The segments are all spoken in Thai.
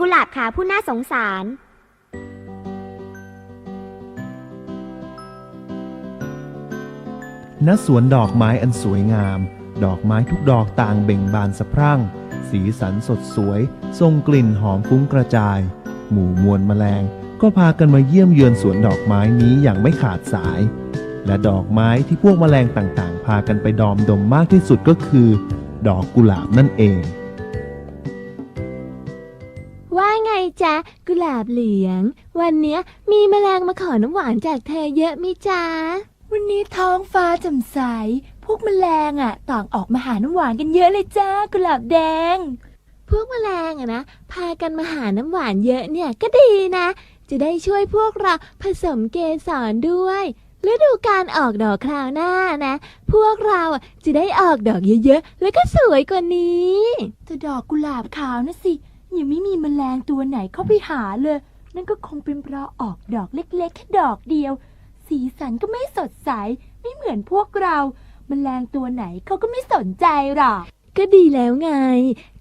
กุหลาบขาวผู้น่าสงสาร ณ สวนดอกไม้อันสวยงาม ดอกไม้ทุกดอกต่างเบ่งบานสะพรั่ง สีสันสดสวย ทรงกลิ่นหอมฟุ้งกระจาย หมู่มวลแมลง ก็พากันมาเยี่ยมเยือนสวนดอกไม้นี้อย่างไม่ขาดสาย และดอกไม้ที่พวกแมลงต่างๆ พากันไปดอมดมมากที่สุดก็คือ ดอกกุหลาบนั่นเอง ไงจ๊ะกุหลาบเหลือง วันเนี้ยมีแมลงมาขอน้ำหวานจากเธอเยอะมิจ๊ะ วันนี้ท้องฟ้าแจ่มใส พวกแมลงอะ ต่างออกมาหาน้ำหวานกันเยอะเลยจ้ากุหลาบแดง พวกแมลงอะนะพากันมาหาน้ำหวานเยอะเนี่ยก็ดีนะ จะได้ช่วยพวกเราผสมเกสรด้วยฤดูการออกดอกคราวหน้านะ พวกเราอะจะได้ออกดอกเยอะๆ แล้วก็สวยกว่านี้ แต่ดอกกุหลาบขาวนะสิ ยังไม่มีแมลงตัวไหนเข้าไปหาเลย นั่นก็คงเป็นเพราะออกดอกเล็กๆแค่ดอกเดียว สีสันก็ไม่สดใส ไม่เหมือนพวกเราแมลงตัวไหนเขาก็ไม่สนใจหรอก ก็ดีแล้วไง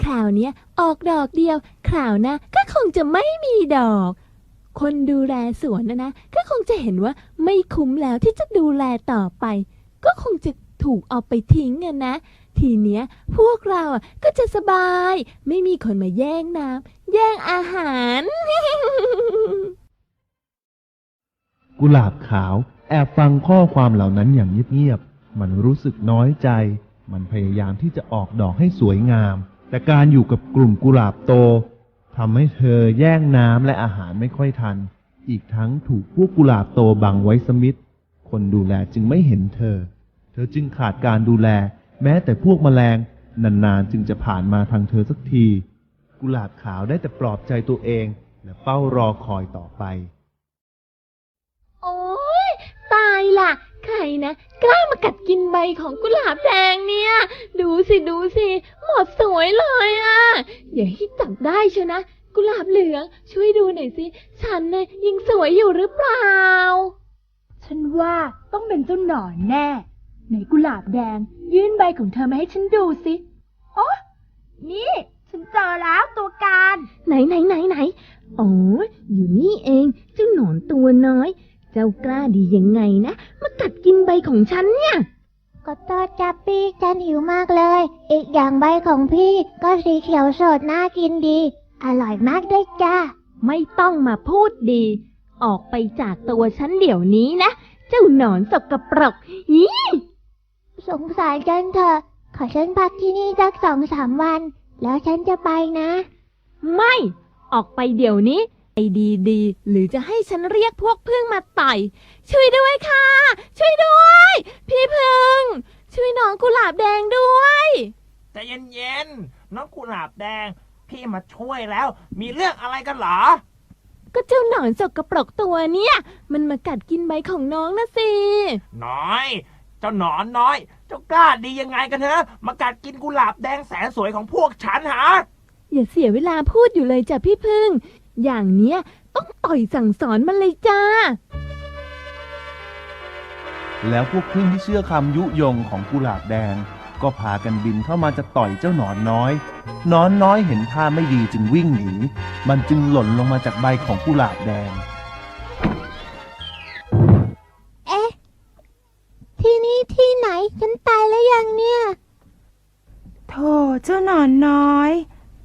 คราวเนี้ยออกดอกเดียว คราวหน้าก็คงจะไม่มีดอก คนดูแลสวนนะนะ ก็คงจะเห็นว่าไม่คุ้มแล้วที่จะดูแลต่อไป ก็คงจะถูกเอาไปทิ้งอะนะ ทีเนี้ยพวกเราอะก็จะสบาย ไม่มีคนมาแย่งน้ำแย่งอาหาร กุหลาบขาวแอบฟังข้อความเหล่านั้นอย่างเงียบๆ มันรู้สึกน้อยใจ มันพยายามที่จะออกดอกให้สวยงาม แต่การอยู่กับกลุ่มกุหลาบโตทำให้เธอแย่งน้ำและอาหารไม่ค่อยทัน อีกทั้งถูกพวกกุหลาบโตบังไว้สมิธคนดูแลจึงไม่เห็นเธอ เธอจึงขาดการดูแล แม้แต่พวกแมลงนานๆจึงจะผ่านมาทางเธอสักที กุหลาบขาวได้แต่ปลอบใจตัวเอง และเฝ้ารอคอยต่อไป โอ๊ยตายล่ะ ใครนะ กล้ามากัดกินใบของกุหลาบแดงเนี่ย ดูสิดูสิหมดสวยเลยอะ่ะอย่าให้จับได้เชียวนะ กุหลาบเหลือง ช่วยดูหน่อยสิ ฉันน่ะยังสวยอยู่หรือเปล่า ฉันว่าต้องเป็นเจ้าหนอนแน่ ไหนกุหลาบแดง ยื่นใบของเธอมาให้ฉันดูสิ โอ้นี่ ฉันเจอแล้วตัวการ ไหนไหนไหนไหนอ๋อ อยู่นี่เองเจ้าหนอนตัวน้อย เจ้ากล้าดียังไงนะ มากัดกินใบของฉันเนี่ย ก็ตอดจับพี่ฉันหิวมากเลย อีกอย่างใบของพี่ก็สีเขียวสดน่ากินดี อร่อยมากด้วยจ้า ไม่ต้องมาพูดดี ออกไปจากตัวฉันเดี๋ยวนี้นะ เจ้าหนอนสกปรกอี สงสารฉันเถอะ ขอฉันพักที่นี่สักสองสามวัน แล้วฉันจะไปนะ ไม่ ออกไปเดี๋ยวนี้ ไอดีดีๆหรือจะให้ฉันเรียกพวกพึ่งมาต่อย ช่วยด้วยค่ะ ช่วยด้วย พี่พึ่ง ช่วยน้องกุหลาบแดงด้วยใจเย็นๆ น้องกุหลาบแดง พี่มาช่วยแล้ว มีเรื่องอะไรกันเหรอ ก็เจ้าหนอนสกปรกตัวเนี่ย มันมากัดกินใบของน้องนะสิ น้อย เจ้าหนอนน้อย เจ้ากล้าดียังไงกันเถอะมากัดกินกุหลาบแดงแสนสวยของพวกฉันฮะอย่าเสียเวลาพูดอยู่เลยจ้ะพี่พึ่ง อย่างเนี้ยต้องต่อยสั่งสอนมันเลยจ้า แล้วพวกพึ่งที่เชื่อคำยุยงของกุหลาบแดง ก็พากันบินเข้ามาจะต่อยเจ้าหนอนน้อยหนอนน้อยเห็นท่าไม่ดีจึงวิ่งหนี มันจึงหล่นลงมาจากใบของกุหลาบแดง ยแล้วยังเนี่ยโธ่เจ้าหนอนน้อย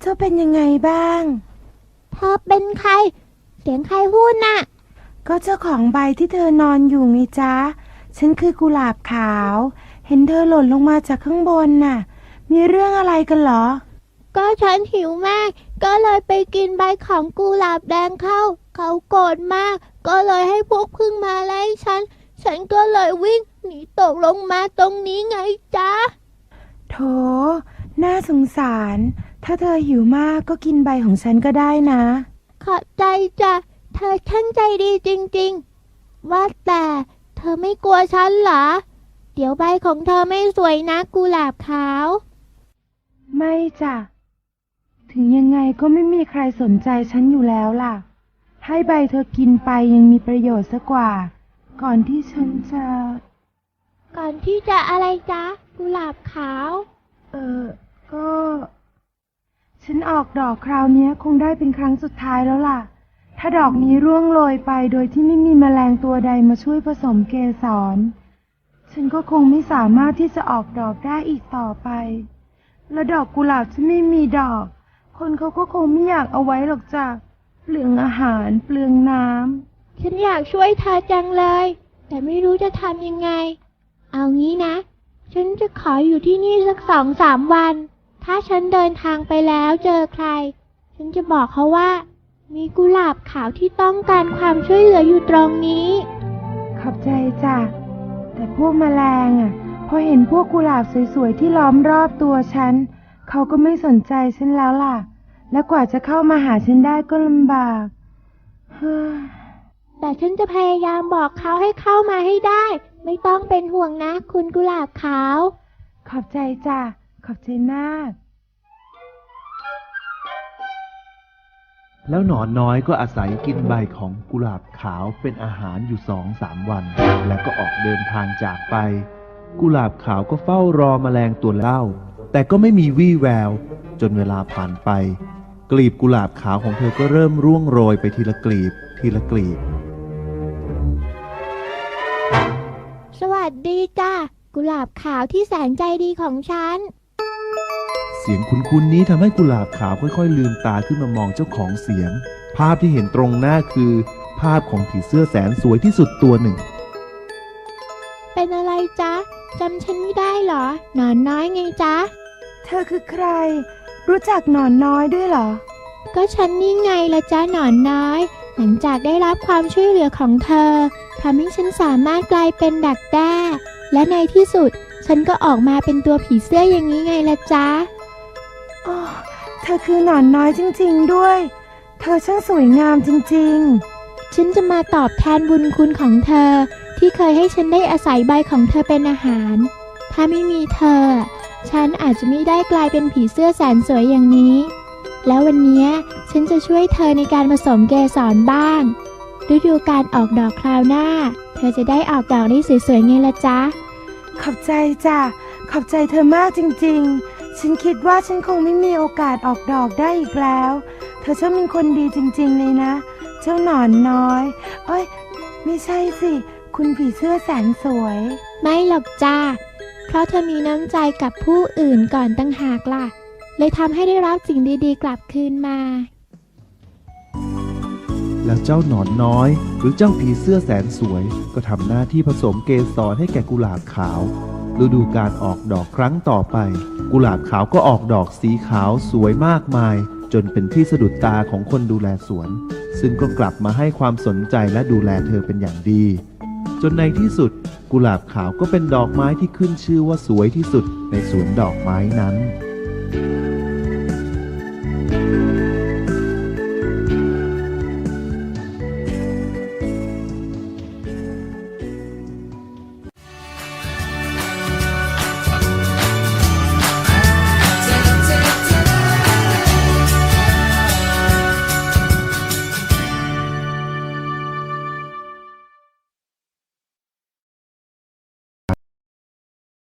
เจ้าเป็นยังไงบ้าง เธอเป็นใคร เสียงใครพูดน่ะ ก็เจ้าของใบที่เธอนอนอยู่ไงจ๊ะ ฉันคือกุหลาบขาว เห็นเธอหล่นลงมาจากข้างบนน่ะ มีเรื่องอะไรกันเหรอ ก็ฉันหิวมาก ก็เลยไปกินใบของกุหลาบแดงเข้า เขาโกรธมาก ก็เลยให้พวกพึ่งมาไล่ฉัน ฉันก็เลยวิ่ง หนีตกลงมาตรงนี้ไงจ๊ะ โถ น่าสงสาร ถ้าเธอหิวมากก็กินใบของฉันก็ได้นะ ขอบใจจ้ะ เธอช่างใจดีจริง ๆ ว่าแต่เธอไม่กลัวฉันเหรอ เดี๋ยวใบของเธอไม่สวยนะกุหลาบขาว ไม่จ้ะ ถึงยังไงก็ไม่มีใครสนใจฉันอยู่แล้วล่ะ ให้ใบเธอกินไปยังมีประโยชน์ซะกว่า ก่อนที่ฉันจะก่ อนที่จะอะไรจ๊ะ กุหลาบขาว เออ ก็ ฉันออกดอกคราวเนี้ยคงได้เป็นครั้งสุดท้ายแล้วล่ะ ถ้าดอกนี้ร่วงโรยไปโดยที่ไม่มีแมลงตัวใดมาช่วยผสมเกสร ฉันก็คงไม่สามารถที่จะออกดอกได้อีกต่อไป และดอกกุหลาบที่ไม่มีดอก คนเขาก็คงไม่อยากเอาไว้หรอกจ้ะ เปลืองอาหาร เปลืองน้ำ ฉันอยากช่วยเธอจังเลย แต่ไม่รู้จะทำยังไง เอางี้นะ ฉันจะขออยู่ที่นี่สักสองสามวัน ถ้าฉันเดินทางไปแล้วเจอใคร ฉันจะบอกเขาว่า มีกุหลาบขาวที่ต้องการความช่วยเหลืออยู่ตรงนี้ ขอบใจจ้ะ แต่พวกแมลงอะ พอเห็นพวกกุหลาบสวยๆที่ล้อมรอบตัวฉัน เขาก็ไม่สนใจฉันแล้วล่ะ และกว่าจะเข้ามาหาฉันได้ก็ลำบาก เฮ้ย แต่ฉันจะพยายามบอกเขาให้เข้ามาให้ได้ ไม่ต้องเป็นห่วงนะคุณกุหลาบขาว ขอบใจจ้ะ ขอบใจมาก แล้วหนอนน้อยก็อาศัยกินใบของกุหลาบขาวเป็นอาหารอยู่สองสามวัน แล้วก็ออกเดินทางจากไป กุหลาบขาวก็เฝ้ารอแมลงตัวเล่า แต่ก็ไม่มีวี่แวว จนเวลาผ่านไป กลีบกุหลาบขาวของเธอก็เริ่มร่วงโรยไปทีละกลีบทีละกลีบ วัสดีจ้ากุหลาบขาวที่แสนใจดีของฉัน เสียงคุ้นๆนี้ทำให้กุหลาบขาวค่อยๆ ลืมตาขึ้นมามองเจ้าของเสียง ภาพที่เห็นตรงหน้าคือ ภาพของผีเสื้อแสนสวยที่สุดตัวหนึ่ง เป็นอะไรจ๊ะจำฉันไม่ได้เหรอ หนอนน้อยไงจ๊ะ เธอคือใคร รู้จักหนอนน้อยด้วยเหรอ ก็ฉันนี่ไงละจ๊ะหนอนน้อย หลังจากได้รับความช่วยเหลือของเธอทำให้ฉันสามารถกลายเป็นดักแด้ และในที่สุด ฉันก็ออกมาเป็นตัวผีเสื้ออย่างนี้ไงละจ๊ะอ๋อเธอคือหนอนน้อยจริงๆด้วย เธอช่างสวยงามจริงฉันจะมาตอบแทนบุญคุณของเธอ ที่เคยให้ฉันได้อาศัยใบของเธอเป็นอาหาร ถ้าไม่มีเธอ ฉันอาจจะไม่ได้กลายเป็นผีเสื้อแสนสวยอย่างนี้ แล้ววันเนี้ยฉันจะช่วยเธอในการผสมเกสรบ้าง ฤดูการออกดอกคราวหน้า เธอจะได้ออกดอกได้สวยๆไงละจ๊ะๆขอบใจจ้ะ ขอบใจเธอมากจริงๆ ฉันคิดว่าฉันคงไม่มีโอกาสออกดอกได้อีกแล้ว เธอช่างเป็นคนดีจริงๆเลยนะ เจ้าหนอนน้อย เอ้ย ไม่ใช่สิ คุณผีเสื้อแสนสวย ไม่หรอกจ้า เพราะเธอมีน้ำใจกับผู้อื่นก่อนตั้งหากล่ะ เลยทำให้ได้รับสิ่งดีๆ กลับคืนมา แล้วเจ้าหนอนน้อย หรือเจ้าผีเสื้อแสนสวย ก็ทำหน้าที่ผสมเกสรให้แก่กุหลาบขาว ฤดูการออกดอกครั้งต่อไป กุหลาบขาวก็ออกดอกสีขาวสวยมากมาย จนเป็นที่สะดุดตาของคนดูแลสวน ซึ่งก็กลับมาให้ความสนใจและดูแลเธอเป็นอย่างดี จนในที่สุด กุหลาบขาวก็เป็นดอกไม้ที่ขึ้นชื่อว่าสวยที่สุดในสวนดอกไม้นั้น